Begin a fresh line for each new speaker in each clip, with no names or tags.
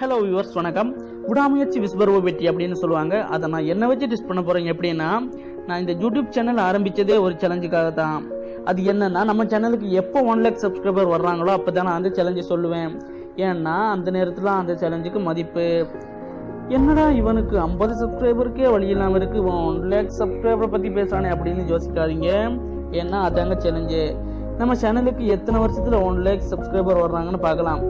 Hello viewers வணக்கம். விடாமுயற்சி விஸ்வரூப வெற்றி அப்படின்னு சொல்லுவாங்க. அதை நான் என்ன வச்சு டெஸ்ட் பண்ண போறேன் எப்படின்னா நான் இந்த யூடியூப் சேனல் ஆரம்பிச்சதே ஒரு சேலஞ்சுக்காக தான் அது என்னன்னா நம்ம சேனலுக்கு எப்போ ஒன் லேக் சப்ஸ்கிரைபர் வர்றாங்களோ அப்போ தான் நான் அந்த சேலஞ்சு சொல்லுவேன். ஏன்னா அந்த நேரத்தில் அந்த சேலஞ்சுக்கு மதிப்பு. என்னடா இவனுக்கு ஐம்பது சப்ஸ்கிரைபருக்கே வழி இல்லாமல் இருக்கு. ஒன் லேக் சப்ஸ்கிரைபரை பற்றி பேசுறானே அப்படின்னு யோசிக்காதீங்க. ஏன்னா அதாங்க சேலஞ்சு நம்ம சேனலுக்கு எத்தனை வருஷத்தில் ஒன் லேக் சப்ஸ்கிரைபர் வர்றாங்கன்னு பார்க்கலாம்.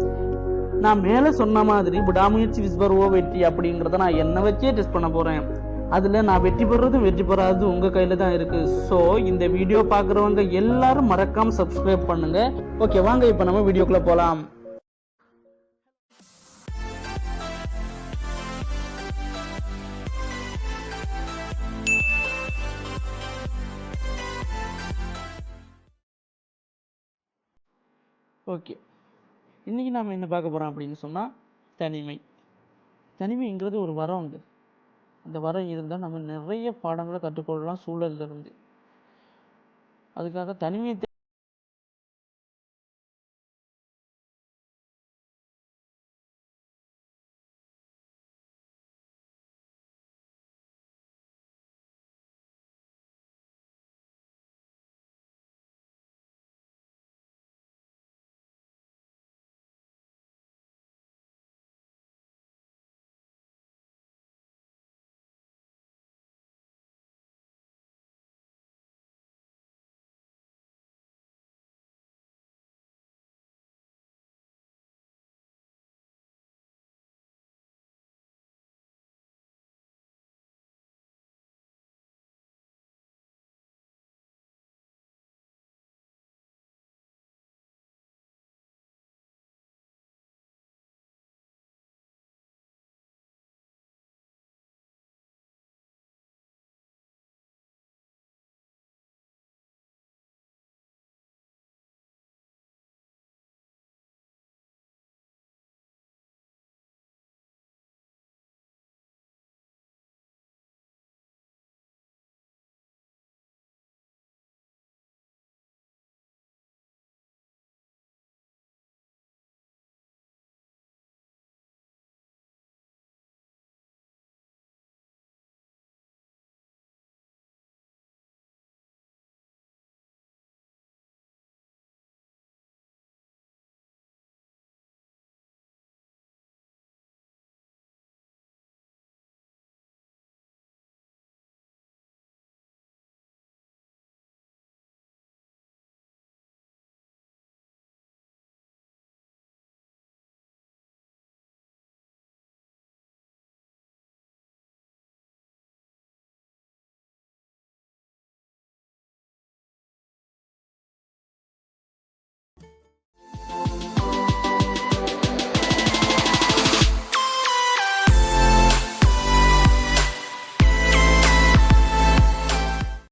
நான் மேலே சொன்ன மாதிரி விடாமுயற்சி விஸ்வருவோ வெற்றி அப்படிங்கிறத நான் என்னை வச்சே டெஸ்ட் பண்ண போகிறேன் அதில் நான் வெற்றி பெறுறதும் வெற்றி பெறாததும் உங்கள் கையில் தான் இருக்குது ஸோ இந்த வீடியோ பார்க்குறவங்க எல்லாரும் மறக்காமல் சப்ஸ்கிரைப் பண்ணுங்கள் ஓகே வாங்க இப்போ நம்ம வீடியோக்குள்ளே போகலாம் ஓகே இன்றைக்கி நாம் என்ன பார்க்க போகிறோம் அப்படின்னு சொன்னால் தனிமை. தனிமைங்கிறது ஒரு வரம் உண்டு அந்த வரம் இருந்தால் நம்ம நிறைய பாடங்களை கற்றுக்கொள்ளலாம் சூழல்ல இருந்து. அதுக்காக தனிமையை